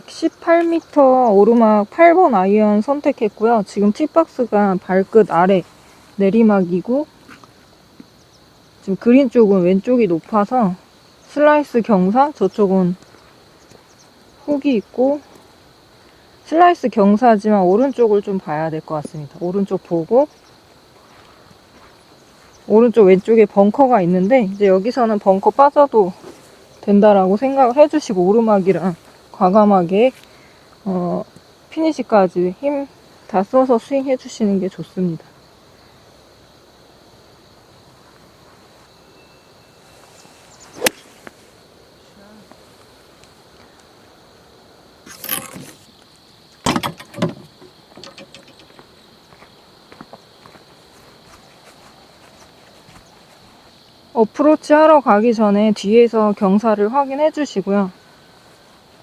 118m 오르막 8번 아이언 선택했고요. 지금 팁박스가 발끝 아래 내리막이고 지금 그린 쪽은 왼쪽이 높아서 슬라이스 경사 저쪽은 훅이 있고 슬라이스 경사지만 오른쪽을 좀 봐야 될 것 같습니다. 오른쪽 보고 오른쪽 왼쪽에 벙커가 있는데 이제 여기서는 벙커 빠져도 된다라고 생각을 해주시고 오르막이랑 과감하게 어, 피니시까지 힘 다 써서 스윙 해 주시는 게 좋습니다. 어프로치 하러 가기 전에 뒤에서 경사를 확인해 주시고요.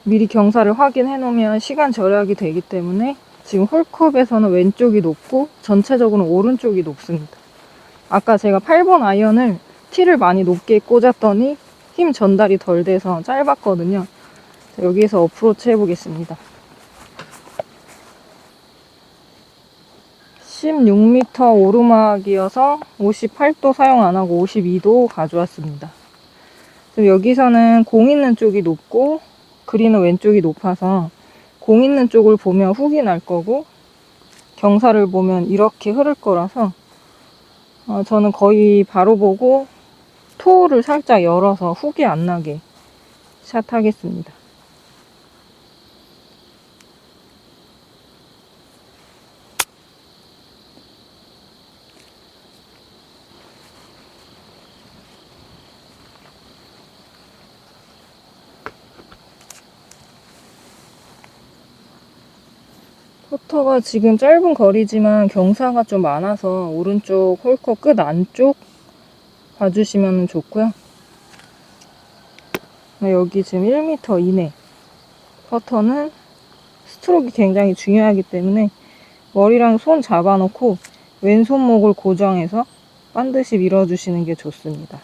미리 경사를 확인해 놓으면 시간 절약이 되기 때문에 지금 홀컵에서는 왼쪽이 높고 전체적으로 오른쪽이 높습니다. 아까 제가 8번 아이언을 티를 많이 높게 꽂았더니 힘 전달이 덜 돼서 짧았거든요. 자, 여기에서 어프로치 해보겠습니다. 16m 오르막이어서 58도 사용 안 하고 52도 가져왔습니다. 여기서는 공 있는 쪽이 높고 그린은 왼쪽이 높아서 공 있는 쪽을 보면 훅이 날 거고 경사를 보면 이렇게 흐를 거라서 어, 저는 거의 바로 보고 토를 살짝 열어서 훅이 안 나게 샷 하겠습니다. 포터가 지금 짧은 거리지만 경사가 좀 많아서 오른쪽 홀커 끝 안쪽 봐주시면 좋고요. 네, 여기 지금 1m 이내 퍼터는 스트로크 굉장히 중요하기 때문에 머리랑 손 잡아놓고 왼손목을 고정해서 반드시 밀어주시는 게 좋습니다.